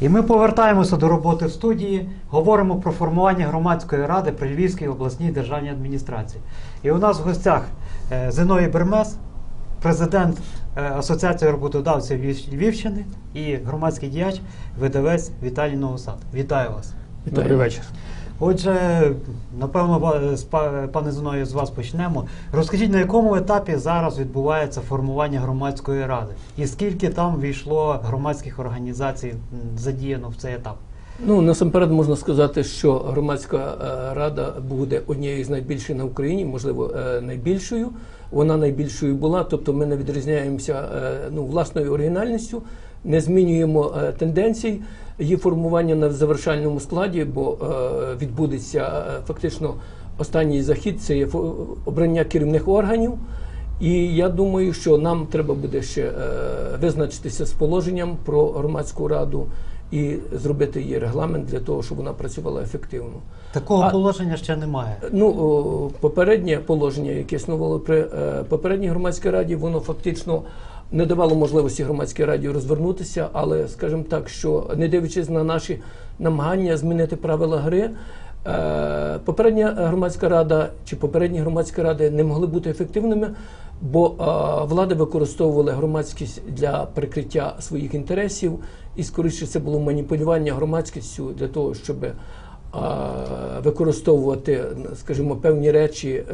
І ми повертаємося до роботи в студії, говоримо про формування громадської ради при Львівській обласній державній адміністрації. І у нас в гостях е, Зиновій Бермес, президент е, Асоціації роботодавців Львів- Львівщини і громадський діяч, видавець Віталій Новосад. Вітаю вас. Добрий вечір. Отже, напевно, пане Зиновію, з вас почнемо. Розкажіть, на якому етапі зараз відбувається формування громадської ради? І скільки там війшло громадських організацій задіяно в цей етап? Ну насамперед можна сказати, що громадська е, рада буде однією з найбільших на Україні, можливо, е, найбільшою. Вона найбільшою була, тобто ми не відрізняємося е, ну, власною оригінальністю, не змінюємо е, тенденцій. Її формування на завершальному складі, бо е, відбудеться е, фактично останній захід це є обрання керівних органів. І я думаю, що нам треба буде ще визначитися з положенням про громадську раду і зробити її регламент для того, щоб вона працювала ефективно. Такого А- положення ще немає. Ну, попереднє положення, яке існувало при попередній громадській раді, воно фактично не давало можливості громадській раді розвернутися, але скажімо так, що не дивлячись на наші намагання змінити правила гри. е, Попередня громадська рада чи попередні громадські ради не могли бути ефективними, бо е, влади використовували громадськість для прикриття своїх інтересів, і скоріше це було маніпулювання громадськістю для того, щоб використовувати, скажімо, певні речі е,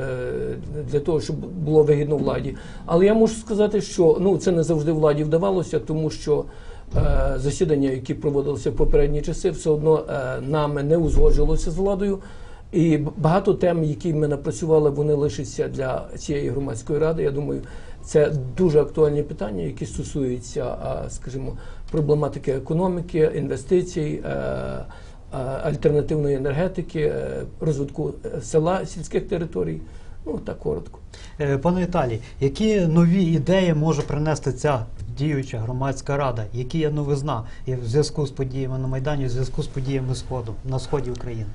для того, щоб було вигідно владі. Але я можу сказати, що ну це не завжди владі вдавалося, тому що е, засідання, які проводилися в попередні часи, все одно е, нами не узгоджувалося з владою. І багато тем, які ми напрацювали, вони лишаться для цієї громадської ради. Я думаю, це дуже актуальні питання, які стосуються, скажімо, проблематики економіки, інвестицій. Е, альтернативної енергетики, е, розвитку е, села, сільських територій. Ну так коротко. Пане Віталій, які нові ідеї може принести ця діюча громадська рада? Які є новизна і в зв'язку з подіями на Майдані, в зв'язку з подіями Сходу на сході України?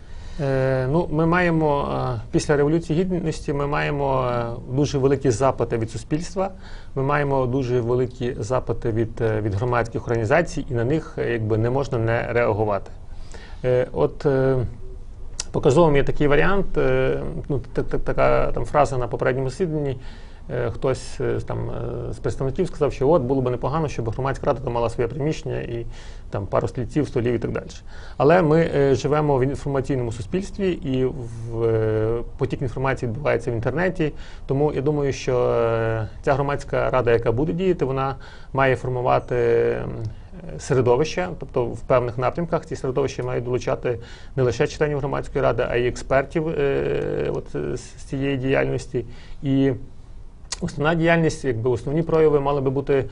Е, ну, ми маємо після революції гідності. Ми маємо дуже великі запити від суспільства. Ми маємо дуже великі запити від, від громадських організацій, і на них якби не можна не реагувати. Е, от е, показовим є такий варіант. е, ну, та- та- така там фраза на попередньому засіданні. Хтось там з представників сказав, що от було б непогано, щоб громадська рада мала своє приміщення і там пару стільців, столів і так далі. Але ми е, живемо в інформаційному суспільстві, і в е, потік інформації відбувається в інтернеті. Тому я думаю, що е, ця громадська рада, яка буде діяти, вона має формувати. М, Середовище, тобто в певних напрямках ці середовища мають долучати не лише членів громадської ради, а й експертів е, от, з цієї діяльності. І Основна діяльність, якби основні прояви мали би бути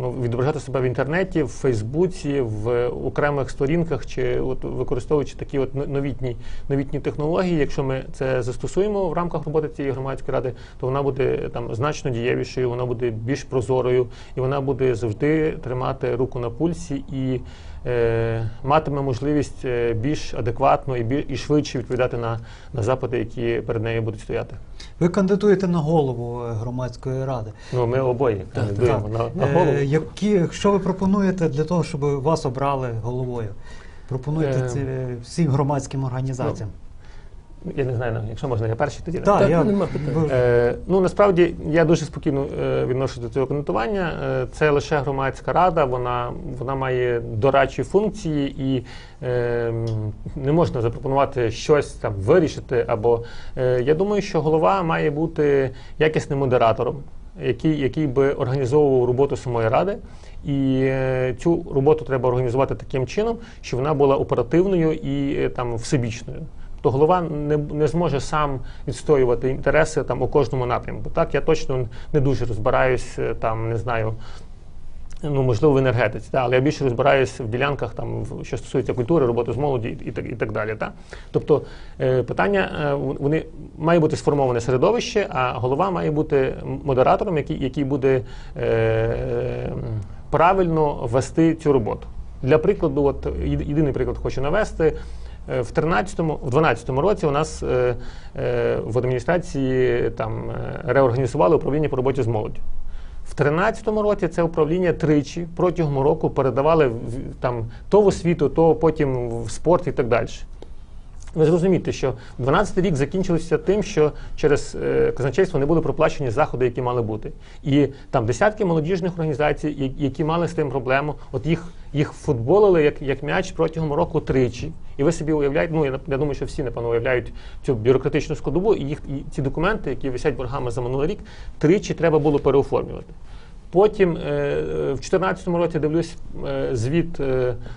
ну, відображати себе в інтернеті, в Фейсбуці, в окремих сторінках, чи от використовуючи такі от но- новітні, новітні технології. Якщо ми це застосуємо в рамках роботи цієї громадської ради, то вона буде там значно дієвішою, вона буде більш прозорою, і вона буде завжди тримати руку на пульсі і е, матиме можливість е, більш адекватно і біль- і швидше відповідати на, на запити, які перед нею будуть стояти. Ви кандидуєте на голову е, громадської ради. Ну, ми обоє кандидуємо на, на Е. Які, що ви пропонуєте для того, щоб вас обрали головою? Пропонуєте Е, це всім громадським організаціям? Я не знаю, якщо можна, я перший тоді. Так, так, я, нема питань. Е, ну насправді я дуже спокійно е, відношусь до цього кандидатування. Е, це лише громадська рада, вона, вона має дорадчі функції і е, не можна запропонувати щось там вирішити. Або е, я думаю, що голова має бути якісним модератором, який, який би організовував роботу самої ради. І е, цю роботу треба організувати таким чином, щоб вона була оперативною і е, там всебічною. То голова не, не зможе сам відстоювати інтереси там у кожному напрямку. Так, я точно не дуже розбираюсь е, там, не знаю. Ну, можливо, в енергетиці, та, але я більше розбираюсь в ділянках, там, що стосується культури, роботи з молоді і, так, і так далі. Та. Тобто е, питання, е, вони має бути сформоване середовище, а голова має бути модератором, який, який буде е, правильно вести цю роботу. Для прикладу, от єдиний приклад хочу навести. Е, В 13-му, в 12-му році у нас е, е, в адміністрації там реорганізували управління по роботі з молоддю. В 13-му році це управління тричі протягом року передавали там то в освіту, то потім в спорт і так далі. Ви зрозумієте, що 12 рік закінчився тим, що через е, казначейство не були проплачені заходи, які мали бути. І там десятки молодіжних організацій, які мали з тим проблему, от їх, їх футболили як, як м'яч протягом року тричі. І ви собі уявляєте, ну я, я думаю, що всі напевно уявляють цю бюрократичну складову, і їх і ці документи, які висять боргами за минулий рік, тричі треба було переоформлювати. Потім е, е, в 2014 році дивлюсь е, звіт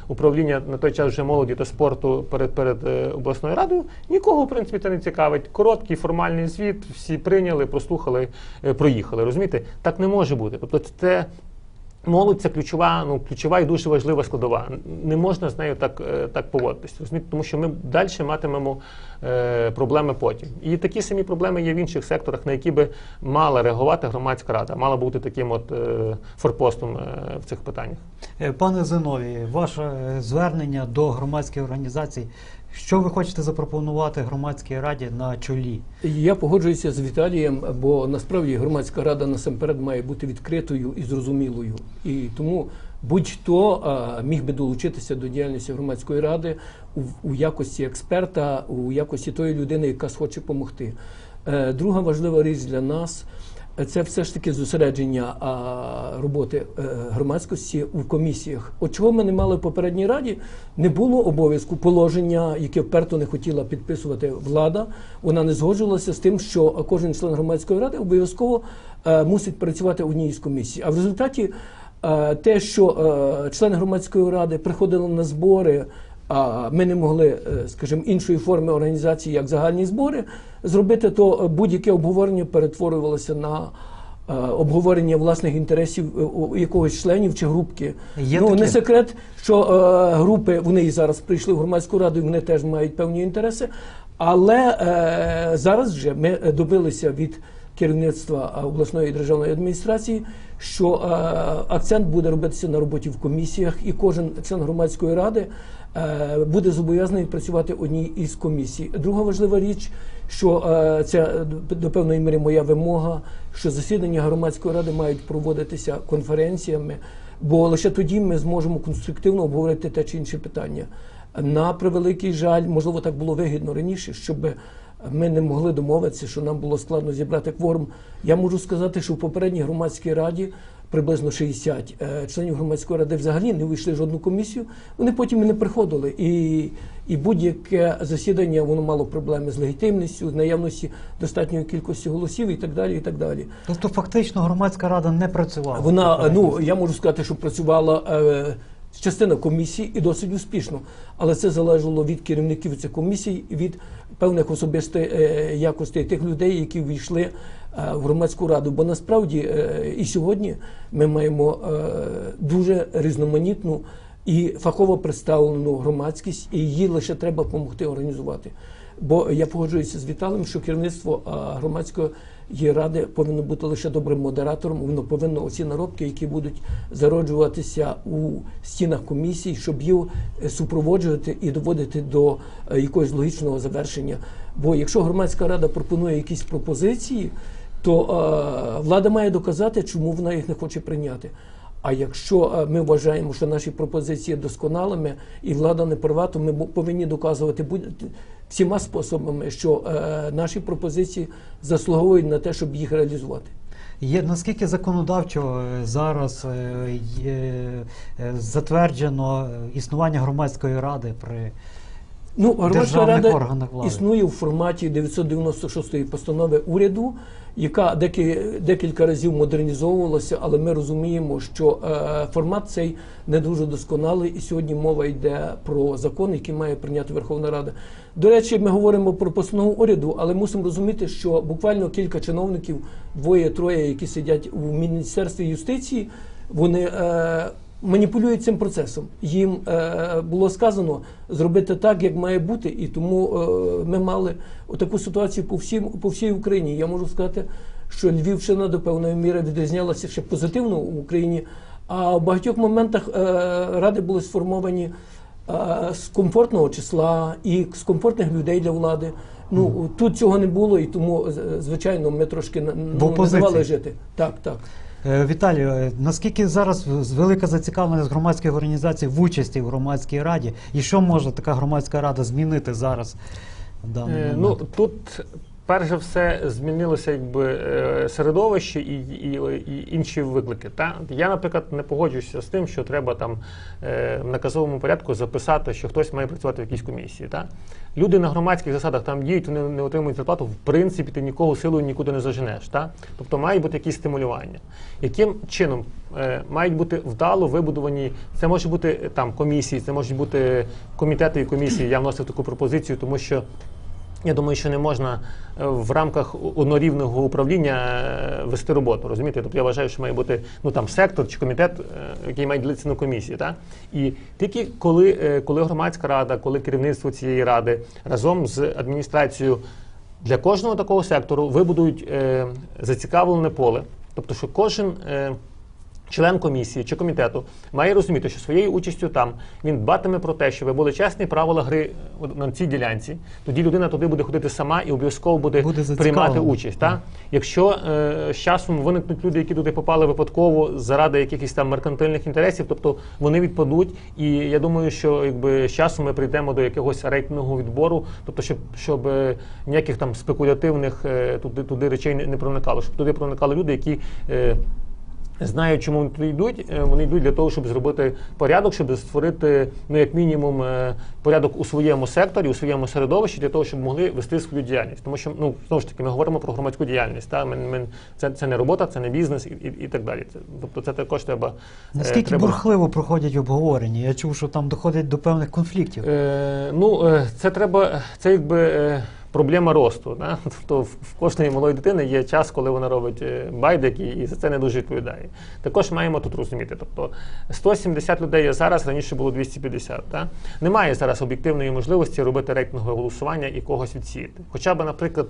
управління на той час вже молоді та спорту перед перед обласною радою. Нікого в принципі це не цікавить. Короткий формальний звіт, всі прийняли, прослухали, проїхали. Розумієте, так не може бути. Тобто, це молодь це ключова, ну ключова і дуже важлива складова. Не можна з нею так, е, так поводитись. Розумієте, тому що ми далі матимемо е, проблеми потім. І такі самі проблеми є в інших секторах, на які би мала реагувати громадська рада, мала бути таким от е, форпостом е, в цих питаннях. Е, Пане Зиновій, ваше е, звернення до громадських організацій. Що ви хочете запропонувати громадській раді на чолі? Я погоджуюся з Віталієм, бо насправді громадська рада насамперед має бути відкритою і зрозумілою. І тому будь-хто міг би долучитися до діяльності громадської ради у, у якості експерта, у якості тої людини, яка схоче допомогти. Е, Друга важлива річ для нас. Це все ж таки зосередження а, роботи е, громадськості у комісіях. От чого ми не мали в попередній раді, не було обов'язку положення, яке вперто не хотіла підписувати влада. Вона не згоджувалася з тим, що кожен член громадської ради обов'язково е, мусить працювати в одній із комісій. А в результаті е, те, що члени громадської ради приходили на збори. А ми не могли, е, скажімо, іншої форми організації, як загальні збори, зробити, то будь-яке обговорення перетворювалося на е, обговорення власних інтересів е, якогось членів чи групки. Є ну таке? не секрет, що групи вони і зараз прийшли в громадську раду, і вони теж мають певні інтереси. Але зараз вже ми добилися від керівництва обласної державної адміністрації, що е, акцент буде робитися на роботі в комісіях, і кожен член громадської ради е, буде зобов'язаний працювати одній із комісій. Друга важлива річ, що е, це до- певної міри моя вимога, що засідання громадської ради мають проводитися конференціями, бо лише тоді ми зможемо конструктивно обговорити те чи інше питання. На превеликий жаль, можливо, так було вигідно раніше, щоб ми не могли домовитися, що нам було складно зібрати кворум. Я можу сказати, що в попередній громадській раді приблизно 60 е, членів громадської ради взагалі не вийшли в жодну комісію. Вони потім і не приходили. І, і будь-яке засідання воно мало проблеми з легітимністю, з наявності достатньої кількості голосів і так далі. І так далі. Тобто, фактично, громадська рада не працювала. Вона ну я можу сказати, що працювала е, частина комісії і досить успішно, але це залежало від керівників цих комісій, від певних особистих е, якостей тих людей, які війшли е, в громадську раду. Бо насправді е, і сьогодні ми маємо дуже різноманітну і фахово представлену громадськість, і її лише треба допомогти організувати. Бо я погоджуюся з Віталем, що керівництво а, громадської ради повинно бути лише добрим модератором. Воно повинно оці наробки, які будуть зароджуватися у стінах комісії, щоб їх е, супроводжувати і доводити до е, якогось логічного завершення. Бо якщо громадська рада пропонує якісь пропозиції, то е, влада має доказати, чому вона їх не хоче прийняти. А якщо е, ми вважаємо, що наші пропозиції досконалими і влада не права, то ми повинні доказувати будь- всіма способами, що е, наші пропозиції заслуговують на те, щоб їх реалізувати. Є наскільки законодавчо е, зараз затверджено існування громадської ради при Ну, громадська Державних рада органах влади. існує в форматі 996 постанови уряду, яка деки- декілька разів модернізовувалася, але ми розуміємо, що е, формат цей не дуже досконалий, і сьогодні мова йде про закон, який має прийняти Верховна Рада. До речі, ми говоримо про постанову уряду, але мусимо розуміти, що буквально кілька чиновників, двоє-троє, які сидять у міністерстві юстиції, вони. Е, маніпулюють цим процесом. Їм е, було сказано зробити так, як має бути, і тому е, ми мали таку ситуацію по всім по всій Україні. Я можу сказати, що Львівщина до певної міри відрізнялася ще позитивно в Україні. А в багатьох моментах е, ради були сформовані е, з комфортного числа і з комфортних людей для влади. Ну тут цього не було, і тому звичайно ми трошки ну, не давали жити. Так, так. Е, Віталію, е, наскільки зараз велика зацікавленість громадських організацій в участі в громадській раді, і що може така громадська рада змінити зараз? в даний Е, момент? Ну тут перш за все змінилося якби е, середовище і, і, і інші виклики. Та я, наприклад, не погоджуюся з тим, що треба там е, в наказовому порядку записати, що хтось має працювати в якійсь комісії. Та люди на громадських засадах там діють, вони не отримують зарплату. В принципі, ти нікого силою нікуди не заженеш. Та тобто має бути якісь стимулювання. Яким чином е, мають бути вдало вибудовані? Це може бути там комісії, це можуть бути комітети і комісії. Я вносив таку пропозицію, тому що. Я думаю, що не можна е, в рамках однорівного управління е, вести роботу. Розумієте? Тобто я вважаю, що має бути ну там сектор чи комітет, е, який має ділитися на комісії. Та? І тільки коли, коли громадська рада, коли керівництво цієї ради разом з адміністрацією для кожного такого сектору вибудують зацікавлене поле, тобто, що кожен. Е, Член комісії чи комітету має розуміти, що своєю участю там він дбатиме про те, щоб були чесні правила гри на цій ділянці. Тоді людина туди буде ходити сама і обов'язково буде, Буде приймати участь. Та? Якщо е, з часом виникнуть люди, які туди попали випадково заради якихось там меркантильних інтересів, тобто вони відпадуть. І я думаю, що якби з часом ми прийдемо до якогось рейтингового відбору, тобто, щоб, щоб е, ніяких там спекулятивних е, туди, туди речей не, не проникало, щоб туди проникали люди, які. Е, Знають, чому вони туди йдуть. Е, Вони йдуть для того, щоб зробити порядок, щоб створити, ну як мінімум, е, порядок у своєму секторі, у своєму середовищі, для того, щоб могли вести свою діяльність. Тому що ну знову ж таки ми говоримо про громадську діяльність. Та ми, ми це, це не робота, це не бізнес і, і, і так далі. Це, тобто, це також треба е, Наскільки треба- бурхливо проходять обговорення? Я чув, що там доходить до певних конфліктів. Е, ну, це треба, це якби проблема росту. Да? Тобто в, кожної малої дитини є час, коли вона робить байдики, і, і за це не дуже відповідає. Також маємо тут розуміти. Тобто 170 людей є зараз, раніше було 250. Да? Немає зараз об'єктивної можливості робити рейтингове голосування і когось відсіяти. Хоча б, наприклад,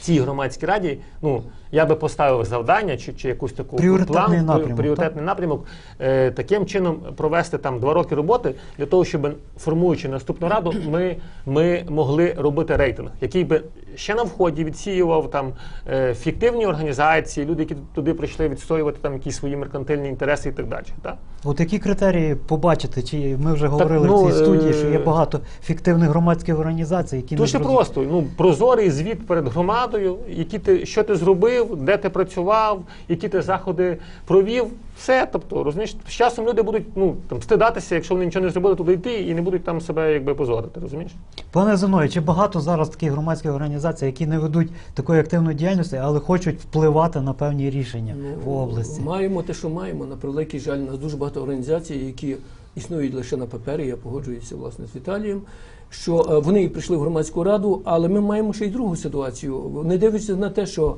цій громадській раді, ну я би поставив завдання чи, чи якусь таку Пріоритетний план, напрямок, пріоритетний напрямок, е, таким чином провести там два роки роботи для того, щоб формуючи наступну раду, ми, ми могли робити рейтинг, який би ще на вході відсіював там е, фіктивні організації, люди, які туди прийшли відстоювати там якісь свої меркантильні інтереси і так далі. Так? От які критерії побачити? Чи ми вже говорили ну, в цій студії, що є е, багато фіктивних громадських організацій, які Дуже просто. Ну прозорий звіт перед громадою, які ти що ти зробив, де ти працював, які ти заходи провів. Все, тобто, розумієш, з часом люди будуть ну там стидатися, якщо вони нічого не зробили, туди йти і не будуть там себе якби позорити. Розумієш? Пане Зиною, чи багато зараз таких громадських організацій, які не ведуть такої активної діяльності, але хочуть впливати на певні рішення в області? Маємо те, що маємо. На превеликий жаль, у нас дуже багато організацій, які існують лише на папері. Я погоджуюся власне з Віталієм. Що е, вони прийшли в громадську раду, але ми маємо ще й другу ситуацію. Не дивлячись на те, що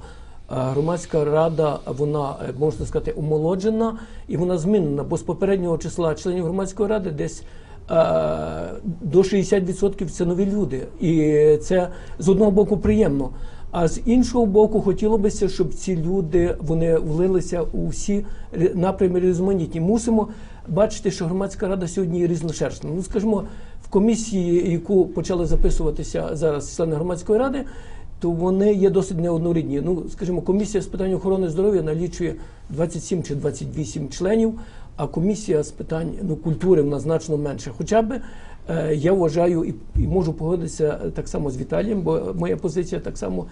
громадська рада, вона е, можна сказати, омолоджена і вона змінена, бо з попереднього числа членів громадської ради десь е, до 60% це нові люди. І це з одного боку приємно. А з іншого боку, хотілося б, щоб ці люди вони влилися у всі напрями різноманітні. Мусимо бачити, що громадська рада сьогодні різношерстна. Ну, скажімо, в комісії, яку почали записуватися зараз члени громадської ради, то вони є досить неоднорідні. Ну, скажімо, комісія з питань охорони здоров'я налічує 27 чи 28 членів, а комісія з питань ну, культури в нас значно менше. Хоча б е, я вважаю і, і можу погодитися так само з Віталієм, бо моя позиція так само.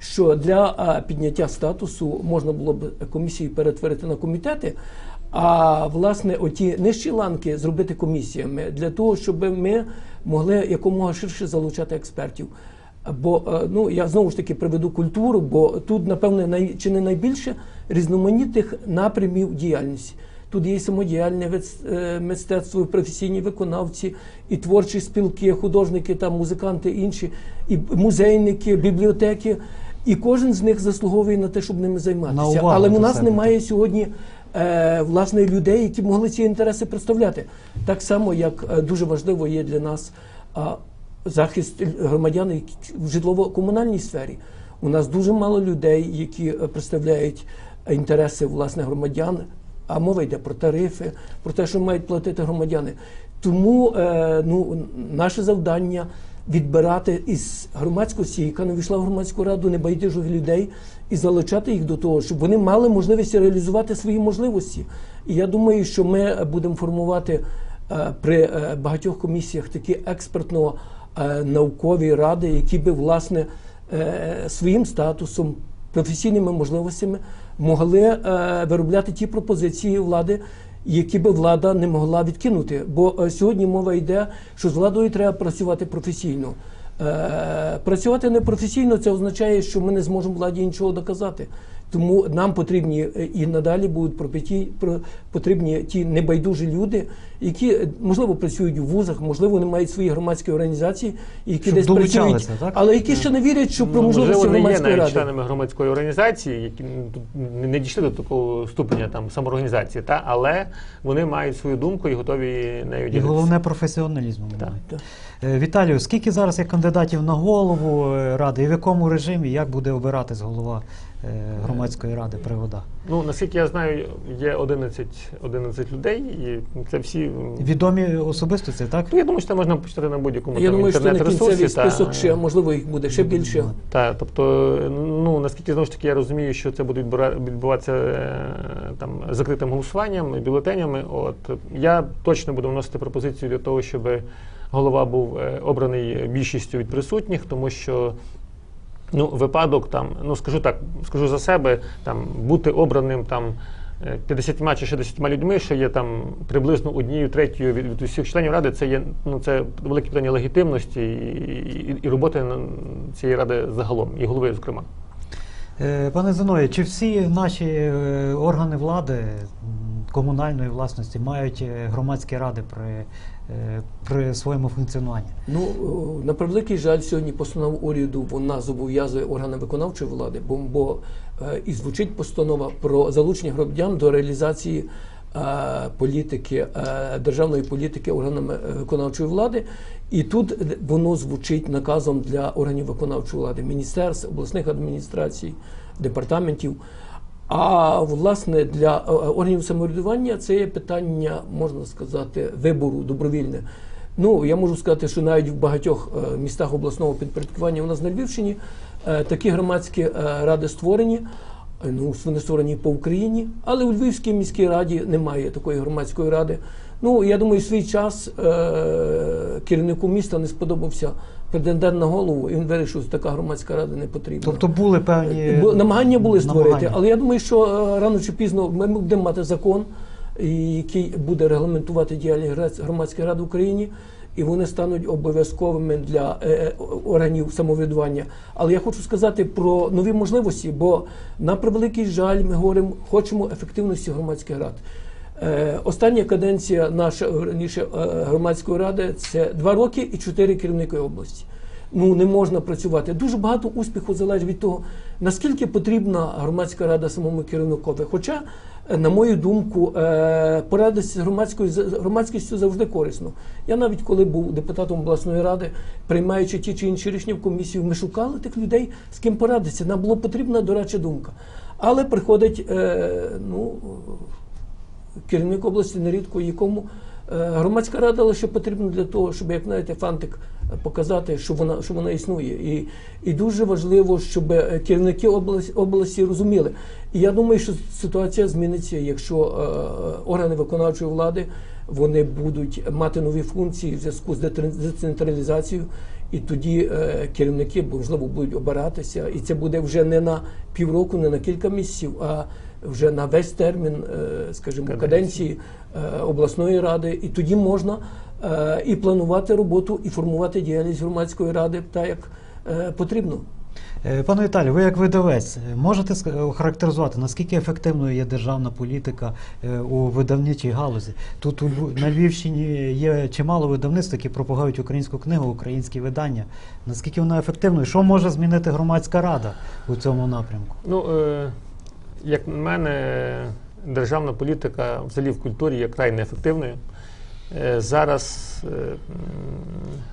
Що для а, підняття статусу можна було б комісії перетворити на комітети, а власне оті нижчі ланки зробити комісіями для того, щоб ми могли якомога ширше залучати експертів. Бо е, ну я знову ж таки приведу культуру, бо тут, напевне, най, чи не найбільше різноманітних напрямів діяльності. Тут є і самодіяльне е, мистецтво, і професійні виконавці, і творчі спілки, художники, там, музиканти, інші, і музейники, бібліотеки. І кожен з них заслуговує на те, щоб ними займатися. Але у нас немає сьогодні е, власне людей, які могли ці інтереси представляти. Так само, як е, дуже важливо є для нас захист громадян в житлово-комунальній сфері. У нас дуже мало людей, які е, представляють інтереси власне громадян. А мова йде про тарифи, про те, що мають платити громадяни. Тому е, ну, наше завдання відбирати із громадськості, яка не війшла в громадську раду небайдужих людей, і залучати їх до того, щоб вони мали можливість реалізувати свої можливості. І я думаю, що ми будемо формувати е, при багатьох комісіях такі експертно наукові ради, які би власне е, своїм статусом, професійними можливостями могли е, виробляти ті пропозиції влади, які би влада не могла відкинути. Бо е, сьогодні мова йде, що з владою треба працювати професійно. Е, Працювати непрофесійно це означає, що ми не зможемо владі нічого доказати. Тому нам потрібні е, і надалі будуть пропиті- про- потрібні ті небайдужі люди, які е, можливо працюють у вузах, можливо, вони мають свої громадські організації, які Щоб десь працюють, так? але які ще не вірять, що про Ну, можливості можливо, не є громадської ради. членами громадської організації, які не- дійшли до такого ступеня там самоорганізації, та але вони мають свою думку і готові нею І головне професіоналізм. Так. Так. Е, Віталію, скільки зараз є кандидатів на голову ради і в якому режимі як буде обиратись голова е, громадської ради привода? Ну наскільки я знаю, є 11, 11 людей, і це всі. Відомі особистості, так? Ну, я думаю, що це можна почитати на будь-якому Я там, думаю, що на інтернет-ресурсі. та- список ще можливо їх буде ще більше. Та, тобто, ну наскільки знову ж таки я розумію, що це буде відбуватися е, там закритим голосуванням, бюлетенями. От я точно буду вносити пропозицію для того, щоб голова був е, обраний більшістю від присутніх, тому що. Ну, випадок там, ну скажу так, скажу за себе, там бути обраним там е, 50 чи 60 людьми, що є там приблизно однією третьою від, від усіх членів ради, це є ну це велике питання легітимності і, і, і роботи цієї ради загалом, і голови, зокрема. Е, Пане Зинові, чи всі наші е, органи влади комунальної власності мають е, громадські ради при, е, при своєму функціонуванні? Ну на превеликий жаль, сьогодні постанова уряду вона зобов'язує органи виконавчої влади, бо, бо е, і звучить постанова про залучення громадян до реалізації е, політики, е, державної політики органами е, виконавчої влади. І тут е, воно звучить наказом для органів виконавчої влади, міністерств, обласних адміністрацій, департаментів. А власне для е, органів самоврядування це є питання, можна сказати, вибору добровільне. Ну я можу сказати, що навіть в багатьох е, містах обласного підпорядкування у нас на Львівщині е, такі громадські е, ради створені. Е, Ну, вони створені по Україні, але у Львівській міській раді немає такої громадської ради. Ну, я думаю, свій час е- керівнику міста не сподобався претендент на голову, і він вирішив, що така громадська рада не потрібна. Тобто були певні намагання були створити, намагання. але я думаю, що е, рано чи пізно ми будемо мати закон, який буде регламентувати діяльність гра- громадських рад в Україні, і вони стануть обов'язковими для е, е, органів самоврядування. Але я хочу сказати про нові можливості, бо на превеликий жаль, ми говоримо, хочемо ефективності громадських рад. Е, Остання каденція нашої раніше е, громадської ради це два роки і чотири керівники області. Ну не можна працювати. Дуже багато успіху залежить від того, наскільки потрібна громадська рада самому керівникові. Хоча, е, на мою думку, порадитися з громадською громадськістю завжди корисно. Я навіть коли був депутатом обласної ради, приймаючи ті чи інші рішення в комісію, ми шукали тих людей, з ким порадитися. Нам була потрібна дорадча думка. Але приходить, ну керівник області нерідко якому е, громадська рада лише потрібна для того, щоб, як знаєте, фантик е, показати, що вона, що вона існує. І, і дуже важливо, щоб е, керівники області, області розуміли. І я думаю, що ситуація зміниться, якщо органи виконавчої влади вони будуть мати нові функції в зв'язку з децентралізацією. І тоді е, керівники можливо будуть обиратися, і це буде вже не на півроку, не на кілька місяців, а вже на весь термін, е, скажімо, Каденції. е, обласної ради. І тоді можна е, і планувати роботу, і формувати діяльність громадської ради так, як потрібно. Пане Віталію, ви як видавець, можете охарактеризувати, наскільки ефективною є державна політика у видавничій галузі? Тут у на Львівщині є чимало видавництв, які пропагують українську книгу, українські видання. Наскільки вона ефективною? Що може змінити громадська рада у цьому напрямку? Ну, е, як на мене, державна політика взагалі в культурі є край неефективною. Е, Зараз е,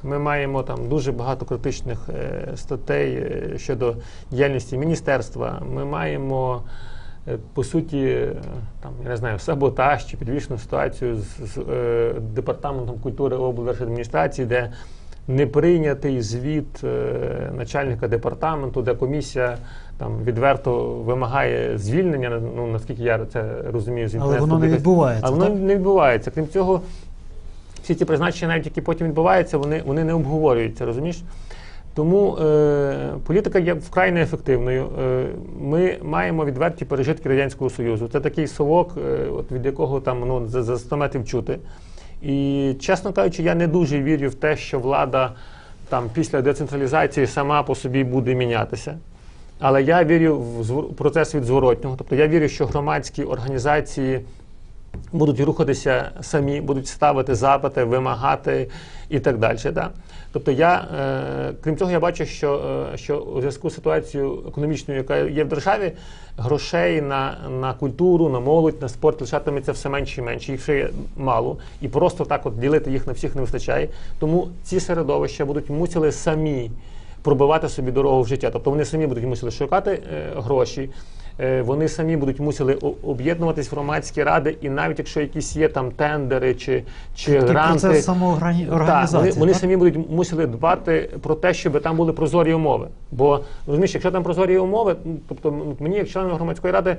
ми маємо там дуже багато критичних е, статей щодо діяльності міністерства. Ми маємо по суті, там я не знаю, саботаж чи підвішену ситуацію з, з е, департаментом культури облдержадміністрації, де неприйнятий звіт е, начальника департаменту, де комісія там відверто вимагає звільнення. Ну наскільки я це розумію, з Але воно не відбувається. А воно так? не відбувається. Крім цього, всі ці призначення, навіть які потім відбуваються, вони, вони не обговорюються, розумієш? Тому е, політика є вкрай неефективною. Е, ми маємо відверті пережитки Радянського Союзу. Це такий совок, е, от від якого там ну, за, за 100 метрів чути. І, чесно кажучи, я не дуже вірю в те, що влада там після децентралізації сама по собі буде мінятися. Але я вірю в процес від зворотнього. Тобто я вірю, що громадські організації будуть рухатися самі, будуть ставити запити, вимагати і так далі. Да? Тобто я, е, крім цього, я бачу, що, е, що у зв'язку з ситуацією економічною, яка є в державі, грошей на, на культуру, на молодь, на спорт лишатиметься все менше і менше, їх ще є мало. І просто так от ділити їх на всіх не вистачає. Тому ці середовища будуть мусили самі пробивати собі дорогу в життя. Тобто вони самі будуть мусили шукати е, гроші, е, вони самі будуть мусили об'єднуватись в громадські ради, і навіть якщо якісь є там тендери чи, чи Такий гранти, процес самоорганізації. так, вони, вони так? самі будуть мусили дбати про те, щоб там були прозорі умови. Бо розумієш, якщо там прозорі умови, тобто мені, як члену громадської ради.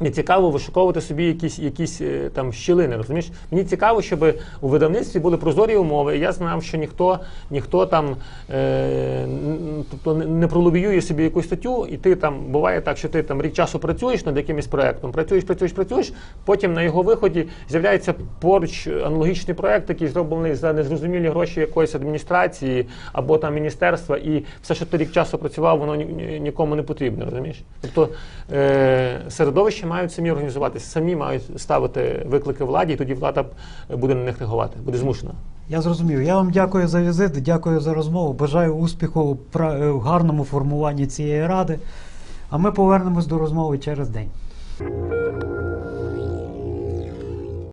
Не цікаво вишуковувати собі якісь, якісь е, там щілини, розумієш? Мені цікаво, щоб у видавництві були прозорі умови. Я знав, що ніхто, ніхто там е, тобто не- пролобіює собі якусь статтю, і ти там буває так, що ти там рік часу працюєш над якимось проектом, працюєш, працюєш, працюєш. Потім на його виході з'являється поруч аналогічний проект, який зроблений за незрозумілі гроші якоїсь адміністрації або там міністерства, і все, що ти рік часу працював, воно ні- ні- нікому не потрібно, розумієш? Тобто е, середовище мають самі організуватися, самі мають ставити виклики владі, і тоді влада буде на них реагувати, буде змушена. Я зрозумів. Я вам дякую за візит, дякую за розмову. Бажаю успіху в е, гарному формуванні цієї ради. А ми повернемось до розмови через день.